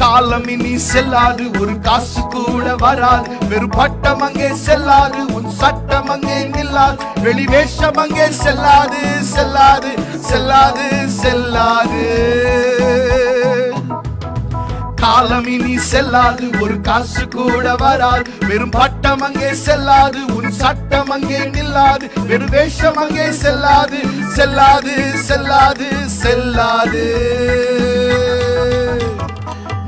காலம் இனி செல்லாது ஒரு காசு கூட வராது. வெறும் பட்டம் அங்கே செல்லாது உன் சட்டம் அங்கே நில்லாது. வெளி வேஷம் அங்கே செல்லாது செல்லாது செல்லாது செல்லாது. காலம் இனி செல்லாது ஒரு காசு கூட வராது. வெறும் பட்டம் அங்கே செல்லாது உன் சட்டம் அங்கே நில்லாது. வெறும் வேஷம் அங்கே செல்லாது செல்லாது செல்லாது செல்லாது.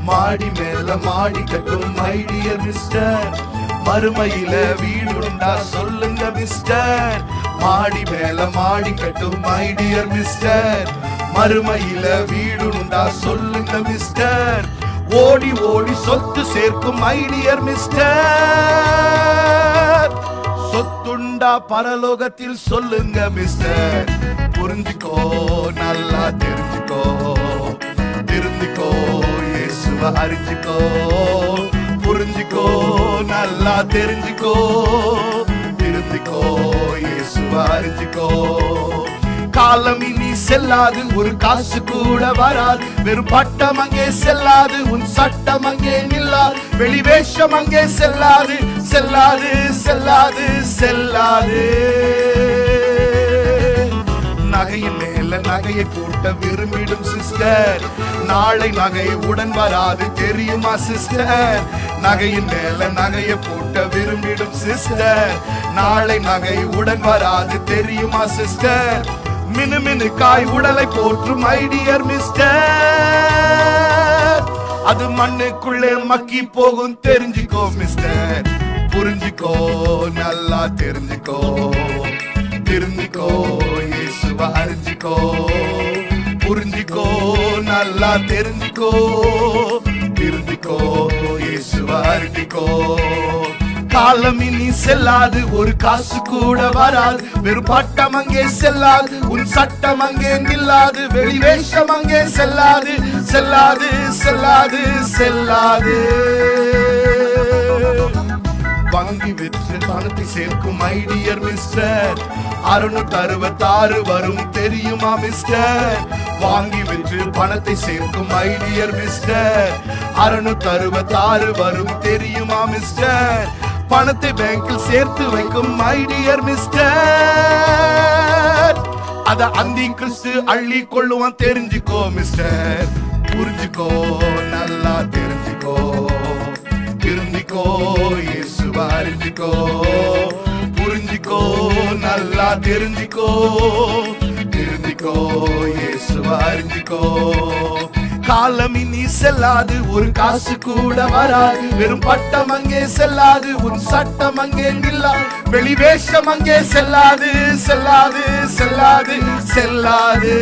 மாடி மேல மாடி கட்டும் ஐடியர் மிஸ்டர் மறுமையில வீடுண்டா சொல்லுங்க மிஸ்டர் மாடி மேல மாடி கட்டும் ஐடியர் மிஸ்டர் மறுமையில வீடுண்டா சொல்லுங்க மிஸ்டர் ஓடி ஓடி சொத்து சேர்க்கும் ஐடியர் மிஸ்டர் சொத்துண்டா பரலோகத்தில் சொல்லுங்க மிஸ்டர் புரிஞ்சுக்கோ நல்லா இயேசுவ அறிஞ்சுக்கோ புரிஞ்சுக்கோ நல்லா தெரிஞ்சுக்கோ. திருந்திக்கோ இயேசுவ அறிஞ்சுக்கோ காலம் இனி செல்லாது ஒரு காசு கூட வராது. வெறும் பட்டம் அங்கே செல்லாது உன் சட்டம் அங்கே நில்லாது. வெளிவேஷம் அங்கே செல்லாது செல்லாது செல்லாது செல்லாது. நகையை கூட்ட விரும்பிடும் சிஸ்டர் நாளை நகை உடன் வராது தெரியுமா சிஸ்டர் நகையின் மேல நகையை போட்ட விரும்பிடும் சிஸ்டர் நாளை நகை உடன் வராது தெரியுமா சிஸ்டர் மினு காய் உடலை போற்றும் ஐடியர் மிஸ்டர் அது மண்ணுக்குள்ளே மக்கி போகும் தெரிஞ்சுக்கோ மிஸ்டர் புரிஞ்சுக்கோ நல்லா தெரிஞ்சுக்கோ. தெரிஞ்சுக்கோ அறிஞ்சிக்கோ புரிஞ்சிக்கோ நல்லா தெரிஞ்சுக்கோ திருந்திக்கோ இயேசுவ காலம் இனி செல்லாது ஒரு காசு கூட வராது. வெறும் பட்டம் அங்கே செல்லாது உன் சட்டம் அங்கே நில்லாது. வெளிவேஷம் அங்கே செல்லாது செல்லாது செல்லாது செல்லாது. வாங்கி விற்று பணத்தை சேர்க்கும் ஐடியர் மிஸ்டர் அறுநூத்தி அறுபத்தாறு வரும் தெரியுமா மிஸ்டர் வாங்கி விற்று பணத்தை சேர்க்கும் ஐடியர் மிஸ்டர் அறுநூத்தி அறுபத்தாறு வரும் தெரியுமா மிஸ்டர் பணத்தை பேங்கில் சேர்த்து வைக்கும் ஐடியர் மிஸ்டர் அத அந்தி கிறிஸ்து அள்ளி கொள்ளுவான் தெரிஞ்சுக்கோ மிஸ்டர் புரிஞ்சுக்கோ நல்லா தெரிஞ்சுக்கோ. அறிஞ்சிக்கோ புரிஞ்சிக்கோ நல்லா தெரிஞ்சிக்கோ தெரிஞ்சிக்கோ இயேசுவா அறிஞ்சிக்கோ. காலம் இனி செல்லாது ஒரு காசு கூட வராது. வெறும் பட்டம் அங்கே செல்லாது உன் சட்டம் அங்கே நில்லாது அங்கே செல்லாது செல்லாது செல்லாது செல்லாது.